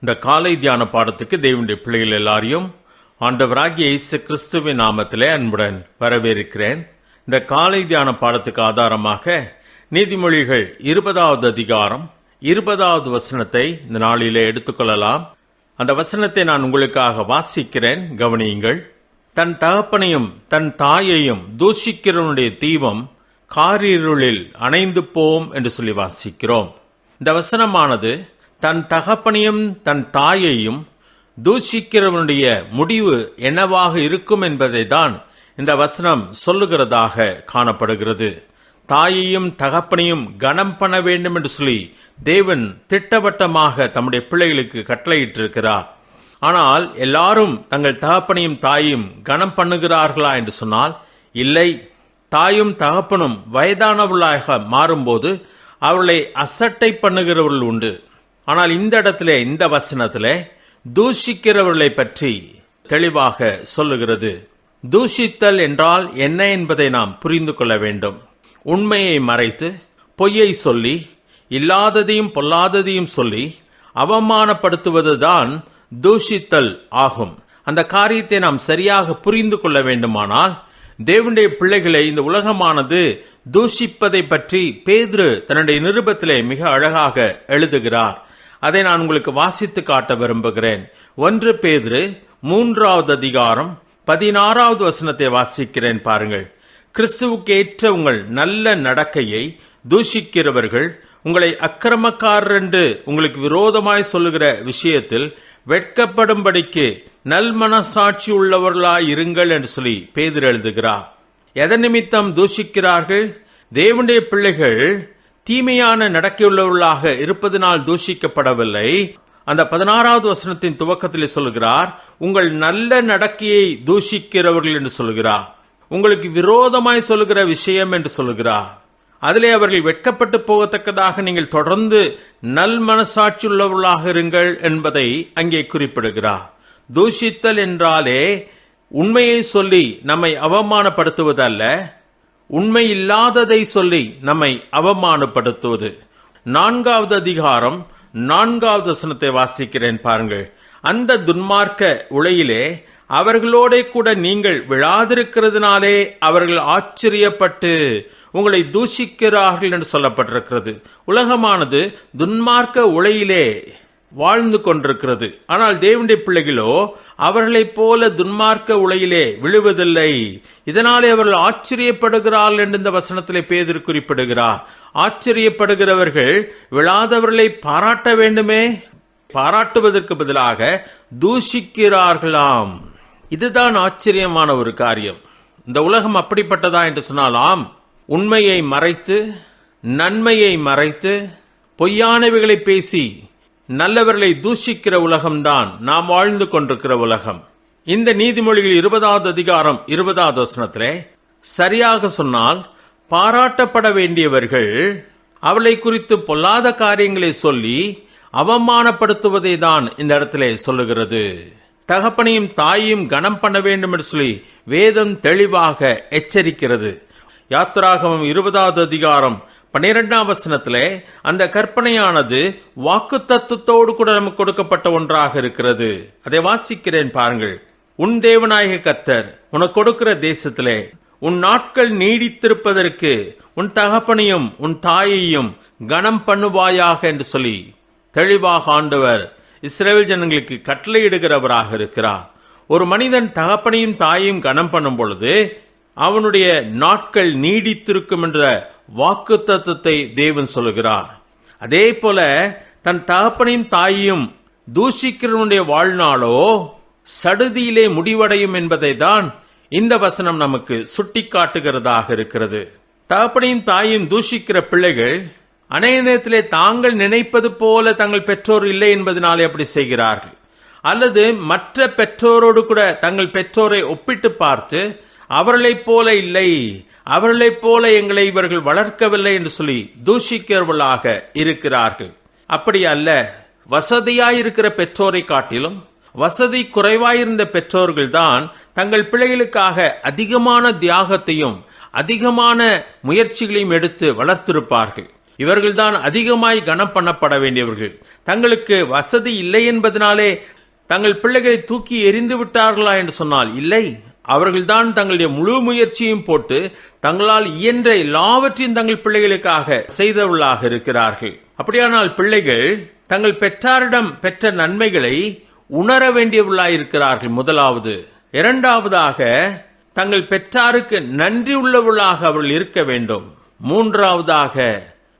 இந்த காலை தியான பாடத்துக்கு தேவனுடைய பிள்ளைகள் எல்லாரையும் ஆண்டவராகிய இயேசு கிறிஸ்துவின் நாமத்திலே அன்புடன் வரவேற்கிறேன். இந்த காலை தியான பாடத்துக்கு ஆதாரமாக நீதிமொழிகள் இருபதாவது அதிகாரம் இருபதாவது வசனத்தை இந்த நாளிலே எடுத்துக்கொள்ளலாம். அந்த வசனத்தை நான் உங்களுக்காக வாசிக்கிறேன். கவனியுங்கள். தன் தகப்பனையும் தன் தாயையும் தூஷிக்கிறவனுடைய தீபம் காரிருளில் அணைந்து போம் என்று சொல்லி வாசிக்கிறோம். இந்த வசனமானது தன் தகப்பனையும் தன் தாயையும் தூஷிக்கிறவனுடைய முடிவு என்னவாக இருக்கும் என்பதை தான் இந்த வசனம் சொல்லுகிறதாக காணப்படுகிறது. தாயையும் தகப்பனையும் கனம் பண்ண வேண்டும் என்று சொல்லி தேவன் திட்டவட்டமாக தம்முடைய பிள்ளைகளுக்கு கட்டளையிட்டிருக்கிறார். ஆனால் எல்லாரும் தங்கள் தகப்பனையும் தாயையும் கனம் பண்ணுகிறார்களா என்று சொன்னால் இல்லை. தாயும் தகப்பனும் வயதானவர்களாக மாறும்போது அவர்களை அசட்டை பண்ணுகிறவர்கள் உண்டு. ஆனால் இந்த இடத்துல இந்த வசனத்தில் தூஷிக்கிறவர்களை பற்றி தெளிவாக சொல்லுகிறது. தூஷித்தல் என்றால் என்ன என்பதை நாம் புரிந்து கொள்ள வேண்டும். உண்மையை மறைத்து பொய்யை சொல்லி இல்லாததையும் பொல்லாததையும் சொல்லி அவமானப்படுத்துவதுதான் தூஷித்தல் ஆகும். அந்த காரியத்தை நாம் சரியாக புரிந்து கொள்ள வேண்டுமானால் தேவனுடைய பிள்ளைகளை இந்த உலகமானது தூஷிப்பதை பற்றி பேதுரு தன்னுடைய நிருபத்திலே மிக அழகாக எழுதுகிறார். அதை நான் உங்களுக்கு வாசித்து காட்ட விரும்புகிறேன். ஒன்று பேதுரு மூன்றாவது அதிகாரம் பதினாறாவது வசனத்தை வாசிக்கிறேன் பாருங்கள். கிறிஸ்துவுக்கு ஏற்ற உங்கள் நல்ல நடக்கையை தூஷிக்கிறவர்கள் உங்களை அக்கிரமக்காரர் என்று உங்களுக்கு விரோதமாய் சொல்லுகிற விஷயத்தில் வெட்கப்படும்படிக்கு நல் மனசாட்சி உள்ளவர்களாய் இருங்கள் என்று சொல்லி பேதர் எழுதுகிறார். எதன் நிமித்தம் தூஷிக்கிறார்கள்? தேவனுடைய பிள்ளைகள் தீமையான நடக்கையுள்ளவர்களாக இருப்பதனால் தூஷிக்கப்படவில்லை. அந்த பதினாறாவது வசனத்தின் துவக்கத்தில் சொல்கிறார் உங்கள் நல்ல நடக்கையை தூஷிக்கிறவர்கள் என்று சொல்கிறார் உங்களுக்கு விரோதமாய் சொல்லுகிற விஷயம் என்று சொல்கிறார் அதிலே அவர்கள் வெட்கப்பட்டு போகத்தக்கதாக நீங்கள் தொடர்ந்து நல் மனசாட்சி உள்ளவர்களாக இருங்கள் என்பதை அங்கே குறிப்பிடுகிறார். தூஷித்தல் என்றாலே உண்மையை சொல்லி நம்மை அவமானப்படுத்துவதல்ல. உண்மையில்லாததை சொல்லி நம்மை அவமானப்படுத்துவது. நான்காவது அதிகாரம் நான்காவது வசனத்தை வாசிக்கிறேன் பாருங்கள். அந்த துன்மார்க்க உலையிலே அவர்களோட கூட நீங்கள் விழாதிருக்கிறதுனாலே அவர்கள் ஆச்சரியப்பட்டு உங்களை தூஷிக்கிறார்கள் என்று சொல்லப்பட்டிருக்கிறது. உலகமானது துன்மார்க்க உலையிலே வாழ்ந்து கொண்டிருக்கிறது. ஆனால் தேவனுடைய பிள்ளைகளோ அவர்களைப் போல துன்மார்க்க உலையிலே விழுவதில்லை. இதனாலே அவர்கள் ஆச்சரியப்படுகிறார்கள் என்று இந்த வசனத்திலே பேதர் குறிப்பிடுகிறார். ஆச்சரியப்படுகிறவர்கள் விழாதவர்களை பாராட்ட வேண்டுமே? பாராட்டுவதற்கு பதிலாக தூஷிக்கிறார்களாம். இதுதான் ஆச்சரியமான ஒரு காரியம். இந்த உலகம் அப்படிப்பட்டதா என்று சொன்னாலாம். உண்மையை மறைத்து நன்மையை மறைத்து பொய்யானவைகளை பேசி நல்லவர்களை தூஷிக்கிற உலகம்தான் நாம் வாழ்ந்து கொண்டிருக்கிற உலகம். இந்த நீதிமொழியில் இருபதாவது அதிகாரம் இருபதாவது வசனத்திலே சரியாக சொன்னால் பாராட்டப்பட வேண்டியவர்கள் அவளை குறித்து பொல்லாத காரியங்களை சொல்லி அவமானப்படுத்துவதை தான் இந்த இடத்திலே சொல்லுகிறது. தகப்பனையும் தாயையும் கனம் பண்ண வேண்டும் என்று சொல்லி வேதம் தெளிவாக எச்சரிக்கிறது. யாத்திராகமம் இருபதாவது அதிகாரம் பன்னிரெண்டாம் வசனத்திலே அந்த கற்பனையானது வாக்கு தத்துவத்தோடு கூட நமக்கு கொடுக்கப்பட்ட ஒன்றாக இருக்கிறது. அதை வாசிக்கிறேன் பாருங்கள். உன் தேவநாயக கத்தர் உனக்கு கொடுக்கிற தேசத்திலே உன் நாட்கள் நீடித்திருப்பதற்கு உன் தகப்பனையும் உன் தாயையும் கனம் பண்ணுவாயாக என்று சொல்லி தெளிவாக ஆண்டவர் இஸ்ரேல் ஜனங்களுக்கு கட்டளையிடுகிறவராக இருக்கிறார். ஒரு மனிதன் தகப்பனையும் தாயையும் கனம் பண்ணும் பொழுது அவனுடைய நாட்கள் நீடித்திருக்கும் என்ற வாக்கு தத்துவத்தை தேவன் சொல்லுகிறார். அதே போல தன் தகப்பனையும் தாயையும் தூஷிக்கிறவனுடைய வாழ்நாளோ சடுதியிலே முடிவடையும் என்பதை தான் இந்த வசனம் நமக்கு சுட்டி காட்டுகிறதாக இருக்கிறது. தகப்பனையும் தாயும் தூஷிக்கிற பிள்ளைகள் அநேக நேரத்திலே தாங்கள் நினைப்பது போல தங்கள் பெற்றோர் இல்லை என்பதனாலே அப்படி செய்கிறார்கள். அல்லது மற்ற பெற்றோரோடு கூட தங்கள் பெற்றோரை ஒப்பிட்டு பார்த்து அவர்களைப் போல இல்லை அவர்களைப் போல எங்களை இவர்கள் வளர்க்கவில்லை என்று சொல்லி தூஷிக்கிறவர்களாக இருக்கிறார்கள். அப்படி அல்ல வசதியாயிருக்கிற பெற்றோரை காட்டிலும் வசதி குறைவாயிருந்த பெற்றோர்கள் தான் தங்கள் பிள்ளைகளுக்காக அதிகமான தியாகத்தையும் அதிகமான முயற்சிகளையும் எடுத்து வளர்த்திருப்பார்கள். இவர்கள்தான் அதிகமாய் கனம் பண்ணப்பட வேண்டியவர்கள். தங்களுக்கு வசதி இல்லை என்பதனாலே தங்கள் பிள்ளைகளை தூக்கி எறிந்து விட்டார்களா என்று சொன்னால் இல்லை. அவர்கள்தான் தங்களுடைய முழு முயற்சியும் போட்டு தங்களால் இயன்ற எல்லாவற்றையும் தங்கள் பிள்ளைகளுக்காக செய்தவர்களாக இருக்கிறார்கள். அப்படியானால் பிள்ளைகள் தங்கள் பெற்றாரிடம் பெற்ற நன்மைகளை உணர வேண்டியவர்களாயிருக்கிறார்கள் முதலாவது. இரண்டாவதாக தங்கள் பெற்றாருக்கு நன்றி உள்ளவர்களாக அவர்கள் இருக்க வேண்டும். மூன்றாவதாக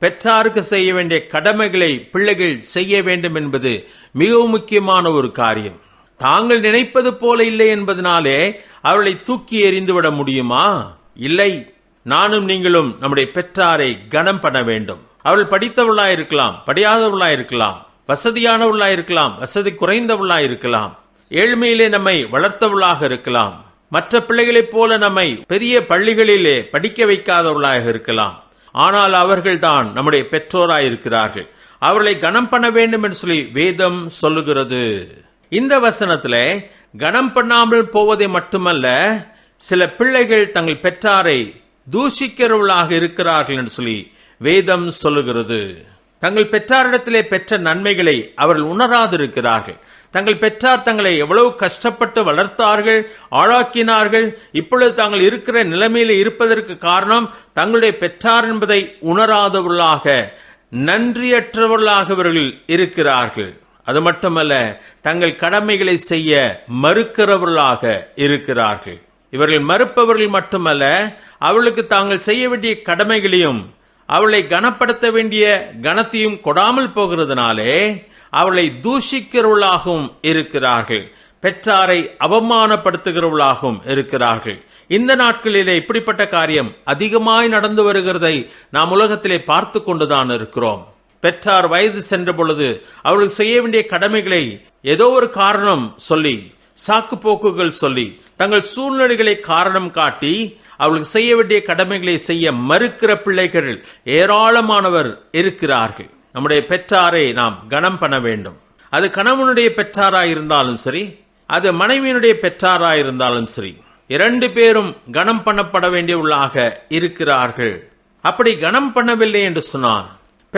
பெற்றாருக்கு செய்ய வேண்டிய கடமைகளை பிள்ளைகள் செய்ய வேண்டும் என்பது மிகவும் முக்கியமான ஒரு காரியம். தாங்கள் நினைப்பது போல இல்லை என்பதனாலே அவர்களை தூக்கி எறிந்துவிட முடியுமா? இல்லை. நானும் நீங்களும் நம்முடைய பெற்றாரை கனம் பண்ண வேண்டும். அவள் படித்தவளாய் இருக்கலாம் படியாதவளாய் இருக்கலாம் வசதியானவளாய் இருக்கலாம் வசதி குறைந்தவளாய் இருக்கலாம் ஏழ்மையிலே நம்மை வளர்த்தவளாக இருக்கலாம் மற்ற பிள்ளைகளைப் போல நம்மை பெரிய பள்ளிகளிலே படிக்க வைக்காதவளாக இருக்கலாம். ஆனால் அவர்கள்தான் நம்முடைய பெற்றோராயிருக்கிறார்கள். அவர்களை கனம் பண்ண வேண்டும் என்று சொல்லி வேதம் சொல்லுகிறது. இந்த வசனத்தில் கனம் பண்ணாமல் போவதை மட்டுமல்ல சில பிள்ளைகள் தங்கள் பெற்றாரை தூஷிக்கிறவர்களாக இருக்கிறார்கள் என்று சொல்லி வேதம் சொல்லுகிறது. தங்கள் பெற்றாரிடத்திலே பெற்ற நன்மைகளை அவர்கள் உணராதிருக்கிறார்கள். தங்கள் பெற்றார் தங்களை எவ்வளவு கஷ்டப்பட்டு வளர்த்தார்கள் ஆளாக்கினார்கள் இப்பொழுது தாங்கள் இருக்கிற நிலைமையில் இருப்பதற்கு காரணம் தங்களுடைய பெற்றார் என்பதை உணராதவர்களாக நன்றியற்றவர்களாக இவர்கள் இருக்கிறார்கள். அது மட்டுமல்ல தங்கள் கடமைகளை செய்ய மறுக்கிறவர்களாக இருக்கிறார்கள். இவர்கள் மறுப்பவர்கள் மட்டுமல்ல அவளுக்கு தாங்கள் செய்ய வேண்டிய கடமைகளையும் அவளை கனப்படுத்த வேண்டிய கனத்தையும் கொடாமல் போகிறதுனாலே அவளை தூஷிக்கிறவளாகவும் இருக்கிறார்கள். பெற்றாரை அவமானப்படுத்துகிறவளாகவும் இருக்கிறார்கள். இந்த நாட்களிலே இப்படிப்பட்ட காரியம் அதிகமாய் நடந்து வருகிறதை நாம் உலகத்திலே பார்த்து கொண்டுதான் இருக்கிறோம். பெற்றார் வயது சென்ற பொழுது அவர்களுக்கு செய்ய வேண்டிய கடமைகளை ஏதோ ஒரு காரணம் சொல்லி சாக்கு போக்குகள் சொல்லி தங்கள் சூழ்நிலைகளை காரணம் காட்டி அவளுக்கு செய்ய வேண்டிய கடமைகளை செய்ய மறுக்கிற பிள்ளைகள் ஏராளமானவர் இருக்கிறார்கள். நம்முடைய பெற்றாரை நாம் கனம் பண்ண வேண்டும். அது கணவனுடைய பெற்றாராயிருந்தாலும் சரி அது மனைவியினுடைய பெற்றாராயிருந்தாலும் சரி இரண்டு பேரும் கனம் பண்ணப்பட வேண்டியவர்களாக இருக்கிறார்கள். அப்படி கனம் பண்ணவில்லை என்று சொன்னான்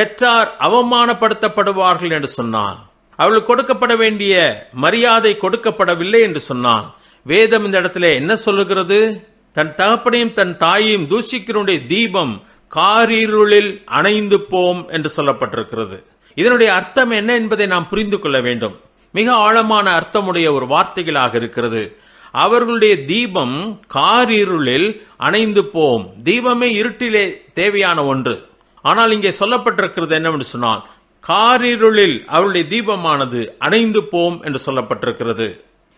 பெற்றார் அவமானப்படுத்தப்படுவார்கள் என்று சொன்னான். அவளுக்கு கொடுக்கப்பட வேண்டிய மரியாதை கொடுக்கப்படவில்லை என்று சொன்னான். வேதம் இந்த இடத்துல என்ன சொல்லுகிறது? தன் தகப்பனையும் தன் தாயையும் தூஷிக்கிறனுடைய தீபம் காரிருளில் அணைந்து போம் என்று சொல்லப்பட்டிருக்கிறது. இதனுடைய அர்த்தம் என்ன என்பதை நாம் புரிந்து கொள்ள வேண்டும். மிக ஆழமான அர்த்தமுடைய ஒரு வார்த்தைகளாக இருக்கிறது. அவர்களுடைய தீபம் காரிருளில் அணைந்து போம். தீபமே இருட்டிலே தேவையான ஒன்று. ஆனால் இங்கே சொல்லப்பட்டிருக்கிறது என்னவென்று சொன்னால் காரிருளில் அவருடைய தீபமானது அணைந்து போம் என்று சொல்லப்பட்டிருக்கிறது.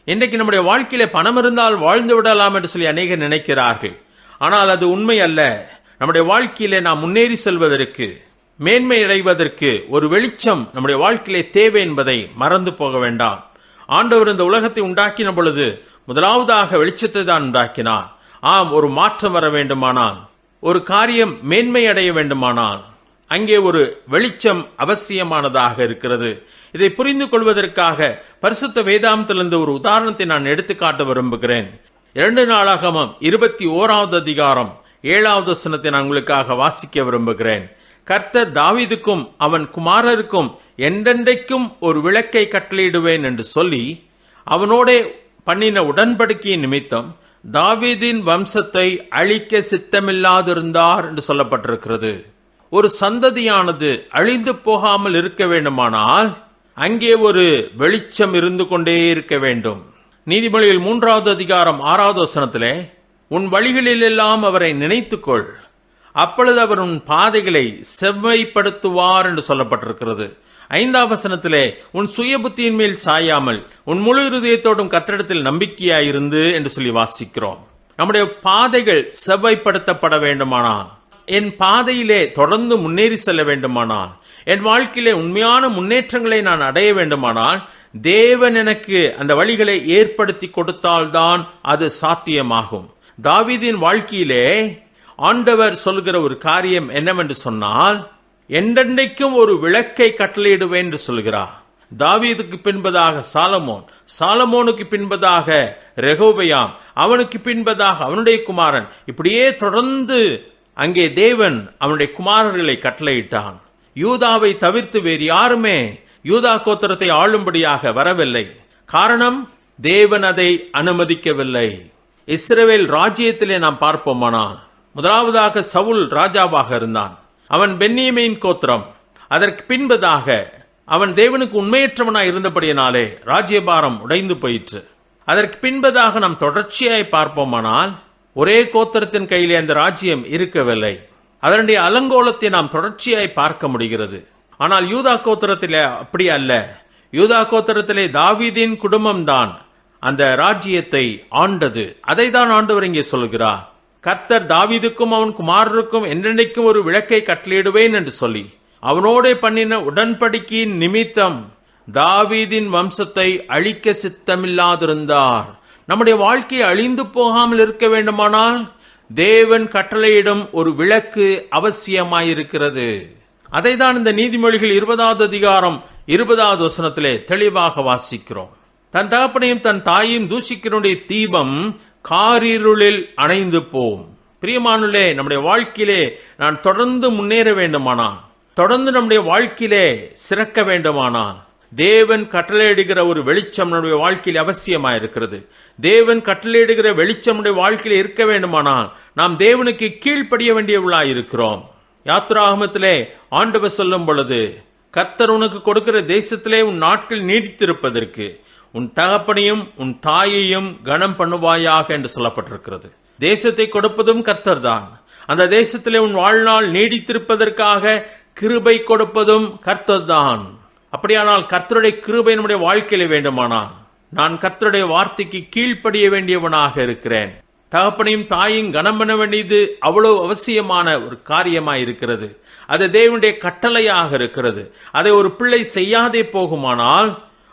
இன்றைக்கு நம்முடைய வாழ்க்கையில பணம் இருந்தால் வாழ்ந்து விடலாம் என்று சொல்லி அநேகர் நினைக்கிறார்கள். ஆனால் அது உண்மை அல்ல. நம்முடைய வாழ்க்கையிலே நாம் முன்னேறி செல்வதற்கு மேன்மை அடைவதற்கு ஒரு வெளிச்சம் நம்முடைய வாழ்க்கையிலே தேவை என்பதை மறந்து போக வேண்டாம். ஆண்டவர் இந்த உலகத்தை உண்டாக்கின பொழுது முதலாவதாக வெளிச்சத்தை தான் உண்டாக்கினார். ஆம் ஒரு மாற்றம் வர வேண்டுமானால் ஒரு காரியம் மேன்மை அடைய வேண்டுமானால் அங்கே ஒரு வெளிச்சம் அவசியமானதாக இருக்கிறது. இதை புரிந்து கொள்வதற்காக பரிசுத்த வேதாந்தத்திலிருந்து ஒரு உதாரணத்தை நான் எடுத்துக்காட்ட விரும்புகிறேன். இரண்டு நாளாகமம் இருபத்தி ஓராவது அதிகாரம் ஏழாவது வசனத்தை நான் உங்களுக்காக வாசிக்க விரும்புகிறேன். கர்த்தர் தாவீதுக்கும் அவன் குமாரருக்கும் என்றென்றைக்கும் ஒரு விளக்கை கட்டளையிடுவேன் என்று சொல்லி அவனோடே பண்ணின உடன்படிக்கையின் நிமித்தம் தாவீதின் வம்சத்தை அழிக்க சித்தமில்லாதிருந்தார் என்று சொல்லப்பட்டிருக்கிறது. ஒரு சந்ததியானது அழிந்து போகாமல் இருக்க வேண்டுமானால் அங்கே ஒரு வெளிச்சம் இருந்து கொண்டே இருக்க வேண்டும். நீதிமொழியில் மூன்றாவது அதிகாரம் ஆறாவது வசனத்திலே உன் வழிகளிலெல்லாம் அவரை நினைத்துக்கொள். அப்பொழுது அவர் உன் பாதைகளை செவ்வைப்படுத்துவார் என்று சொல்லப்பட்டிருக்கிறது. ஐந்தாம் வசனத்திலே உன் சுய புத்தியின் மேல் சாயாமல் உன் முழு இருதயத்தோடும் கத்திடத்தில் நம்பிக்கையாயிருந்து என்று சொல்லி வாசிக்கிறோம். நம்முடைய பாதைகள் செவ்வைப்படுத்தப்பட வேண்டுமானால் என் பாதையிலே தொடர்ந்து முன்னேறி செல்ல வேண்டுமானால் என் வாழ்க்கையிலே உண்மையான முன்னேற்றங்களை நான் அடைய வேண்டுமானால் தேவன் எனக்கு அந்த வழிகளை ஏற்படுத்தி கொடுத்தால்தான் அது சாத்தியமாகும். தாவீதின் வாழ்க்கையிலே ஆண்டவர் சொல்கிற ஒரு காரியம் என்னவென்று சொன்னால் என்றென்றைக்கும் ஒரு விளக்கை கட்டளையிடுவேன் என்று சொல்கிறார் தாவீதுக்கு பின்பதாக சாலமோன் சாலமோனுக்கு பின்பதாக ரெகோபயாம் அவனுக்கு பின்பதாக அவனுடைய குமாரன் இப்படியே தொடர்ந்து அங்கே தேவன் அவனுடைய குமாரர்களை கட்டளையிட்டான். யூதாவை தவிர்த்து வேறு யாருமே யூதா கோத்திரத்தை ஆளும்படியாக வரவில்லை. காரணம் தேவன் அதை அனுமதிக்கவில்லை. இஸ்ரவேல் ராஜ்யத்திலே நாம் பார்ப்போமானால் முதலாவதாக சவுல் ராஜாவாக இருந்தான். அவன் பென்னியமையின் கோத்திரம். அதற்கு பின்பதாக அவன் தேவனுக்கு உண்மையற்றவனாய் இருந்தபடியினாலே ராஜ்யபாரம் உடைந்து போயிற்று. அதற்கு பின்பதாக நாம் தொடர்ச்சியாய் பார்ப்போமானால் ஒரே கோத்திரத்தின் கையிலே அந்த ராஜ்யம் இருக்கவில்லை. அதனுடைய அலங்கோலத்தை நாம் தொடர்ச்சியாய் பார்க்க முடிகிறது. ஆனால் யூதா கோத்திரத்திலே அப்படி அல்ல. யூதா கோத்திரத்திலே தாவீதின் குடும்பம்தான் அந்த ராஜ்யத்தை ஆண்டது. அதை தான் ஆண்டவர் இங்கே சொல்கிறார். கர்த்தர் தாவீதுக்கும் அவன் குமாரருக்கும் என்றென்றைக்கும் ஒரு விளக்கை கட்டளையிடுவேன் என்று சொல்லி அவனோடே பண்ணின உடன்படிக்கையின் நிமித்தம் தாவீதின் வம்சத்தை அழிக்க சித்தமில்லாதிருந்தார். நம்முடைய வாழ்க்கை அழிந்து போகாமல் இருக்க வேண்டுமானால் தேவன் கட்டளையிடும் ஒரு விளக்கு அவசியமாயிருக்கிறது. அதை தான் இந்த நீதிமொழிகள் இருபதாவது அதிகாரம் இருபதாவது வசனத்திலே தெளிவாக வாசிக்கிறோம். தன் தகப்பனையும் தன் தாயையும் தூஷிக்கிறனுடைய தீபம் காரிருளில் அணைந்து போம் பிரியமானுலே நம்முடைய வாழ்க்கையிலே நான் தொடர்ந்து முன்னேற வேண்டுமானால் தொடர்ந்து நம்முடைய வாழ்க்கையிலே சிறக்க வேண்டுமானால் தேவன் கட்டளையிடுகிற ஒரு வெளிச்சம் நம்முடைய வாழ்க்கையில் அவசியமாக இருக்கிறது. தேவன் கட்டளையிடுகிற வெளிச்சம் நம்முடைய வாழ்க்கையில் இருக்க வேண்டுமானால் நாம் தேவனுக்கு கீழ்ப்படிய வேண்டியவளாக இருக்கிறோம். யாத்ராகமத்திலே ஆண்டவர் சொல்லும் பொழுது கர்த்தர் உனக்கு கொடுக்கிற தேசத்திலே உன் நாட்கள் நீடித்திருப்பதற்கு உன் தகப்பனையும் உன் தாயையும் கனம் பண்ணுவாயாக என்று சொல்லப்பட்டிருக்கிறது. தேசத்தை கொடுப்பதும் கர்த்தர் தான் அந்த தேசத்திலே உன் வாழ்நாள் நீடித்திருப்பதற்காக கிருபை கொடுப்பதும் கர்த்தர் தான் அப்படியானால் கர்த்தருடைய கிருபை நம்முடைய வாழ்க்கையில வேண்டுமானால் நான் கர்த்தருடைய வார்த்தைக்கு கீழ்ப்படிய வேண்டியவனாக இருக்கிறேன். தகப்பனையும் தாயும் கனம் பண்ண வேண்டியது அவ்வளவு அவசியமான ஒரு காரியமாக இருக்கிறது. அது தேவனுடைய கட்டளையாக இருக்கிறது. அதை ஒரு பிள்ளை செய்யாதே போகுமானால்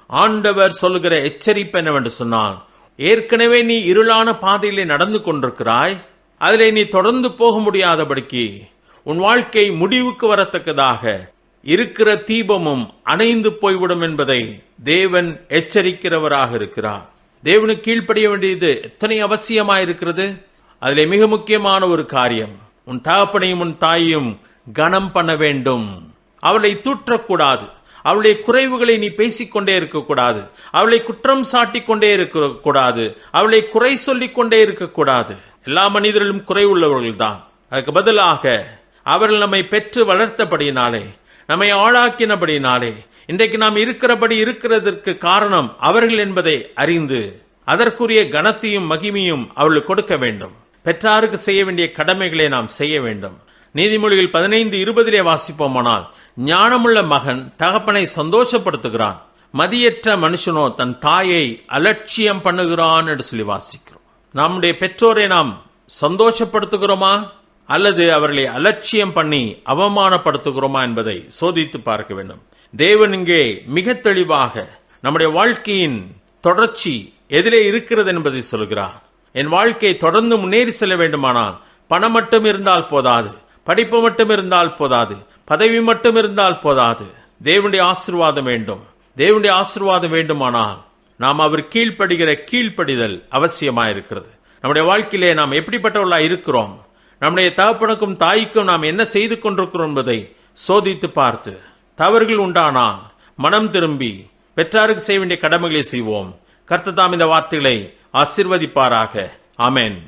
ஆண்டவர் சொல்லுகிற எச்சரிப்பு என்னவென்று சொன்னால் ஏற்கனவே நீ இருளான பாதையிலே நடந்து கொண்டிருக்கிறாய் அதிலே நீ தொடர்ந்து போக முடியாதபடிக்கு உன் வாழ்க்கை முடிவுக்கு வரத்தக்கதாக இருக்கிற தீபமும் அணைந்து போய்விடும் என்பதை தேவன் எச்சரிக்கிறவராக இருக்கிறார். தேவனுக்கு கீழ்ப்படிய வேண்டியது எத்தனை அவசியமாயிருக்கிறது? அதிலே மிக முக்கியமான ஒரு காரியம் உன் தகப்பனையும் உன் தாயையும் கனம் பண்ண வேண்டும். அவளை தூற்றக்கூடாது. அவளுடைய குறைவுகளை நீ பேசிக்கொண்டே இருக்கக்கூடாது. அவளை குற்றம் சாட்டி கொண்டே இருக்கக்கூடாது. அவளை குறை சொல்லிக் கொண்டே இருக்கக்கூடாது. எல்லா மனிதர்களும் குறை உள்ளவர்கள் தான் அதுக்கு பதிலாக அவர்கள் நம்மை பெற்று வளர்த்தபடியினாலே நம்மை ஆளாக்கினபடியினாலே இன்றைக்கு நாம் இருக்கிறபடி இருக்கிறதற்கு காரணம் அவர்கள் என்பதை அறிந்து அதற்குரிய கனத்தையும் மகிமையும் அவர்களுக்கு கொடுக்க வேண்டும். பெற்றாருக்கு செய்ய வேண்டிய கடமைகளை நாம் செய்ய வேண்டும். நீதிமொழிகள் பதினைந்து இருபதிலே வாசிப்போமானால் ஞானமுள்ள மகன் தகப்பனை சந்தோஷப்படுத்துகிறான். மதியற்ற மனுஷனோ தன் தாயை அலட்சியம் பண்ணுகிறான் என்று சொல்லி வாசிக்கிறோம். நம்முடைய பெற்றோரை நாம் சந்தோஷப்படுத்துகிறோமா? அல்லது அவர்களை அலட்சியம் பண்ணி அவமானப்படுத்துகிறோமா என்பதை சோதித்து பார்க்க வேண்டும். தேவன் இங்கே மிக தெளிவாக நம்முடைய வாழ்க்கையின் தொடர்ச்சி எதிலே இருக்கிறது என்பதை சொல்கிறார். என் வாழ்க்கை தொடர்ந்து முன்னேறி செல்ல வேண்டுமானால் பணம் மட்டும் இருந்தால் போதாது. படிப்பு மட்டும் இருந்தால் போதாது பதவி மட்டும் இருந்தால் போதாது. தேவனுடைய ஆசிர்வாதம் வேண்டும். தேவனுடைய ஆசிர்வாதம் வேண்டுமானால் நாம் அவர் கீழ்ப்படுகிற கீழ்ப்படிதல் அவசியமாயிருக்கிறது. நம்முடைய வாழ்க்கையிலே நாம் எப்படிப்பட்டவர்களாக இருக்கிறோம்? நம்முடைய தகப்பனுக்கும் தாய்க்கும் நாம் என்ன செய்து கொண்டிருக்கிறோம் என்பதை சோதித்து பார்த்து தவறுகள் உண்டானால் மனம் திரும்பி பெற்றாருக்கு செய்ய வேண்டிய கடமைகளை செய்வோம். கர்த்ததாம் இந்த வார்த்தைகளை ஆசிர்வதிப்பாராக. அமேன்